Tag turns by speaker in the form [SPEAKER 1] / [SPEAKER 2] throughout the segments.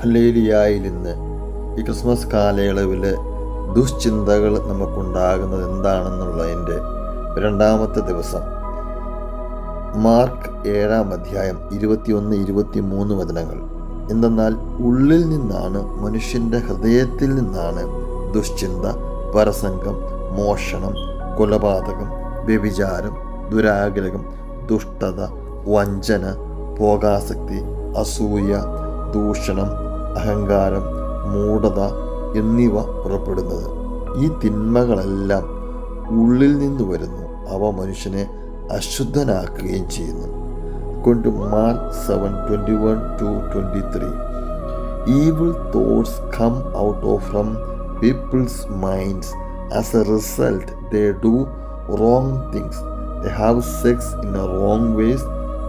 [SPEAKER 1] ഹലേലിയായിൽ നിന്ന് ഈ ക്രിസ്മസ് കാലയളവിൽ ദുശ്ചിന്തകൾ നമുക്കുണ്ടാകുന്നത് എന്താണെന്നുള്ളതിന്റെ രണ്ടാമത്തെ ദിവസം. മാർക്ക് ഏഴാം അധ്യായം ഇരുപത്തിയൊന്ന് ഇരുപത്തി മൂന്ന് വചനങ്ങൾ. എന്തെന്നാൽ ഉള്ളിൽ നിന്നാണ് മനുഷ്യന്റെ ഹൃദയത്തിൽ നിന്നാണ് ദുശ്ചിന്ത പരസംഗം മോഷണം കൊലപാതകം വ്യഭിചാരം ദുരാഗ്രഹം ദുഷ്ടത വഞ്ചന ഭോഗാസക്തി അസൂയ ദൂഷണം അഹങ്കാരം മൂടത എന്നിവ പുറപ്പെടുന്നത്. ഈ തിന്മകളെല്ലാം ഉള്ളിൽ നിന്ന് വരുന്നു. അവ മനുഷ്യനെ അശുദ്ധനാക്കുകയും ചെയ്യുന്നു. കൊണ്ട് Mark seven twenty one to twenty three. Evil thoughts come out of from people's minds as a result they do wrong things they have sex in a wrong ways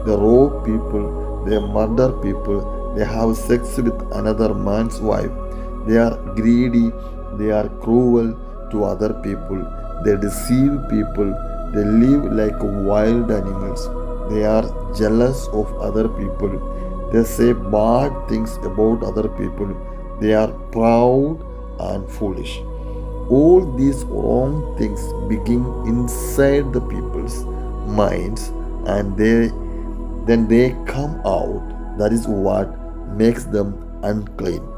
[SPEAKER 1] the row people the murder people they have sex with another man's wife they are greedy they are cruel to other people they deceive people they live like wild animals they are jealous of other people they say bad things about other people. They are proud and foolish. All these wrong things begin inside the people's minds and they then they come out. That is what makes them unclean.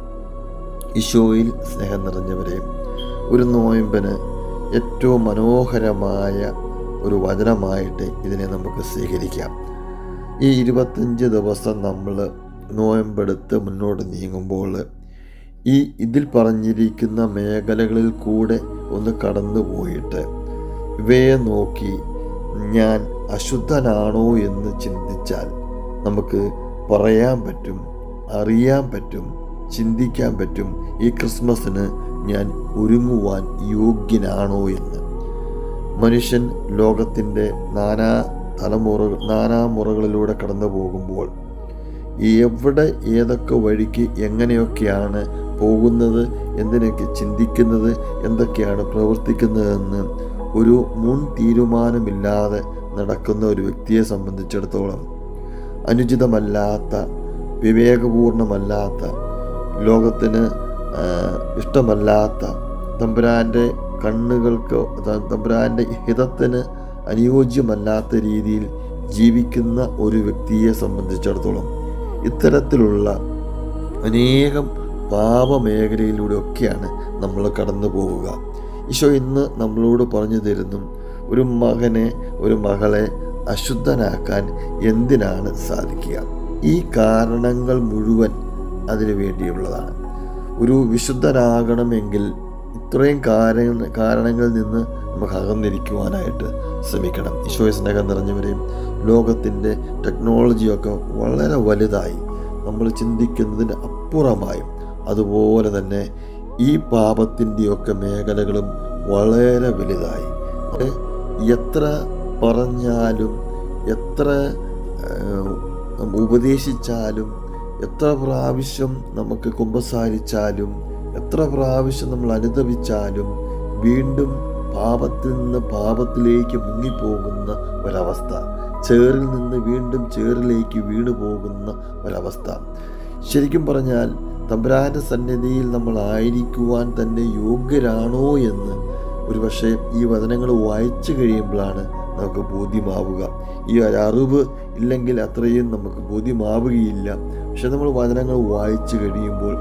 [SPEAKER 1] ഈശോയിൽ സ്നേഹം നിറഞ്ഞവരെ ഒരു നോയമ്പന് ഏറ്റവും മനോഹരമായ ഒരു വചനമായിട്ട് ഇതിനെ നമുക്ക് സ്വീകരിക്കാം. ഈ ഇരുപത്തഞ്ച് ദിവസം നമ്മൾ നോയമ്പെടുത്ത് മുന്നോട്ട് നീങ്ങുമ്പോൾ ഈ ഇതിൽ പറഞ്ഞിരിക്കുന്ന മേഖലകളിൽ കൂടെ ഒന്ന് കടന്നു പോയിട്ട് ഇവയെ നോക്കി ഞാൻ അശുദ്ധനാണോ എന്ന് ചിന്തിച്ചാൽ നമുക്ക് പറയാൻ പറ്റും അറിയാൻ പറ്റും ചിന്തിക്കാൻ പറ്റും ഈ ക്രിസ്മസിന് ഞാൻ ഒരുങ്ങുവാൻ യോഗ്യനാണോ എന്ന്. മനുഷ്യൻ ലോകത്തിന്റെ നാനാ തലമുറ നാനാ നാനാമുറകളിലൂടെ കടന്നു പോകുമ്പോൾ എവിടെ ഏതൊക്കെ വഴിക്ക് എങ്ങനെയൊക്കെയാണ് പോകുന്നത് എന്തിനൊക്കെ ചിന്തിക്കുന്നത് എന്തൊക്കെയാണ് പ്രവർത്തിക്കുന്നതെന്ന് ഒരു മുൻ തീരുമാനമില്ലാതെ നടക്കുന്ന ഒരു വ്യക്തിയെ സംബന്ധിച്ചിടത്തോളം അനുചിതമല്ലാത്ത വിവേകപൂർണമല്ലാത്ത ലോകത്തിന് ഇഷ്ടമല്ലാത്ത തമ്പുരാന്റെ കണ്ണുകൾക്ക് തമ്പുരാന്റെ ഹിതത്തിന് അനുയോജ്യമല്ലാത്ത രീതിയിൽ ജീവിക്കുന്ന ഒരു വ്യക്തിയെ സംബന്ധിച്ചിടത്തോളം ഇത്തരത്തിലുള്ള അനേകം പാപമേഖലയിലൂടെയൊക്കെയാണ് നമ്മൾ കടന്നു പോവുക ഈശോ ഇന്ന് നമ്മളോട് പറഞ്ഞു തരുന്നു ഒരു മകനെ ഒരു മകളെ അശുദ്ധനാക്കാൻ എന്തിനാണ് സാധിക്കുക? ഈ കാരണങ്ങൾ മുഴുവൻ അതിനു വേണ്ടിയുള്ളതാണ്. ഒരു വിശുദ്ധനാകണമെങ്കിൽ ഇത്രയും കാരണ കാരണങ്ങളിൽ നിന്ന് നമുക്ക് അകന്നിരിക്കുവാനായിട്ട് ശ്രമിക്കണം. ഈശോയെ സ്നേഹം നിറഞ്ഞവരെയും ലോകത്തിന്റെ ടെക്നോളജിയൊക്കെ വളരെ വലുതായി നമ്മൾ ചിന്തിക്കുന്നതിന് അപ്പുറമായും അതുപോലെ തന്നെ ഈ പാപത്തിന്റെയൊക്കെ മേഖലകളും വളരെ വലുതായി. എത്ര പറഞ്ഞാലും എത്ര ഉപദേശിച്ചാലും എത്ര പ്രാവശ്യം നമുക്ക് കുമ്പസാരിച്ചാലും എത്ര പ്രാവശ്യം നമ്മൾ അനുദപിച്ചാലും വീണ്ടും പാപത്തിൽ നിന്ന് പാപത്തിലേക്ക് മുങ്ങിപ്പോകുന്ന ഒരവസ്ഥ. ചേറിൽ നിന്ന് വീണ്ടും ചേറിലേക്ക് വീണു പോകുന്ന ഒരവസ്ഥ. ശരിക്കും പറഞ്ഞാൽ തമ്പുരാന്റെ സന്നിധിയിൽ നമ്മൾ ആയിരിക്കുവാൻ തന്നെ യോഗ്യരാണോ എന്ന് ഒരുപക്ഷെ ഈ വചനങ്ങൾ വായിച്ചു കഴിയുമ്പോഴാണ് നമുക്ക് ബോധ്യമാവുക. ഈ ഒരു അറിവ് ഇല്ലെങ്കിൽ അത്രയും നമുക്ക് ബോധ്യമാവുകയില്ല. പക്ഷെ നമ്മൾ വചനങ്ങൾ വായിച്ചു കഴിയുമ്പോൾ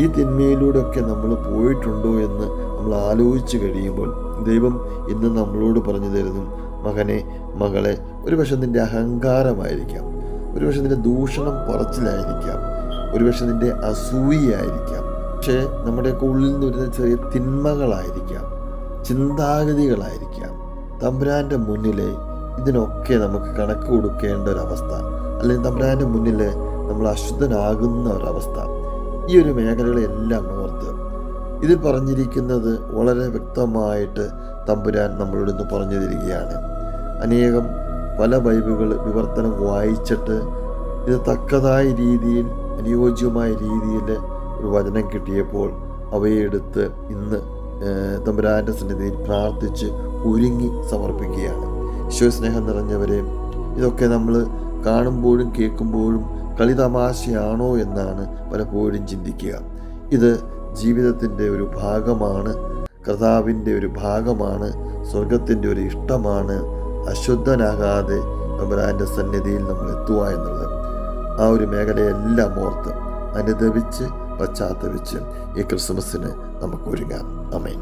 [SPEAKER 1] ഈ തിന്മയിലൂടെയൊക്കെ നമ്മൾ പോയിട്ടുണ്ടോ എന്ന് നമ്മൾ ആലോചിച്ച് കഴിയുമ്പോൾ ദൈവം ഇന്ന് നമ്മളോട് പറഞ്ഞു തരുന്നു മകനെ മകളെ ഒരു പക്ഷെ നിന്റെ അഹങ്കാരമായിരിക്കാം. ഒരു പക്ഷെ നിന്റെ ദൂഷണം പറച്ചിലായിരിക്കാം. ഒരു പക്ഷെ നിന്റെ അസൂയയായിരിക്കാം. പക്ഷേ നമ്മുടെയൊക്കെ ഉള്ളിൽ നിന്ന് വരുന്ന ചെറിയ തിന്മകളായിരിക്കാം. ചിന്താഗതികളായിരിക്കാം. തമ്പുരാന്റെ മുന്നിൽ ഇതിനൊക്കെ നമുക്ക് കണക്ക് കൊടുക്കേണ്ട ഒരവസ്ഥ. അല്ലെങ്കിൽ തമ്പുരാന്റെ മുന്നിൽ നമ്മൾ അശുദ്ധനാകുന്ന ഒരവസ്ഥ. ഈ ഒരു മേഖലകളെല്ലാം ഓർത്ത് ഇതിൽ പറഞ്ഞിരിക്കുന്നത് വളരെ വ്യക്തമായിട്ട് തമ്പുരാൻ നമ്മളോട് ഇന്ന് പറഞ്ഞു തരികയാണ്. അനേകം പല ബൈബിളുകൾ വിവർത്തനം വായിച്ചിട്ട് ഇത് തക്കതായ രീതിയിൽ അനുയോജ്യമായ രീതിയിൽ ഒരു വചനം കിട്ടിയപ്പോൾ അവയെടുത്ത് ഇന്ന് തമ്പുരാന്റെ സന്നിധിയിൽ പ്രാർത്ഥിച്ച് ഒരുങ്ങി സമർപ്പിക്കുകയാണ്. ഈശോസ്നേഹം നിറഞ്ഞവരെ ഇതൊക്കെ നമ്മൾ കാണുമ്പോഴും കേൾക്കുമ്പോഴും കളി തമാശയാണോ എന്നാണ് പലപ്പോഴും ചിന്തിക്കുക. ഇത് ജീവിതത്തിന്റെ ഒരു ഭാഗമാണ് കർത്താവിന്റെ ഒരു ഭാഗമാണ് സ്വർഗത്തിന്റെ ഒരു ഇഷ്ടമാണ് അശുദ്ധനാകാതെ തമ്പുരാന്റെ സന്നിധിയിൽ നമ്മൾ എത്തുക എന്നുള്ളത്. ആ ഒരു മേഖലയെല്ലാം ഓർത്ത് അനുദപിച്ച് പശ്ചാത്തപിച്ച് ഈ ക്രിസ്മസിന് നമുക്ക് ഒരുങ്ങാം. അമേൻ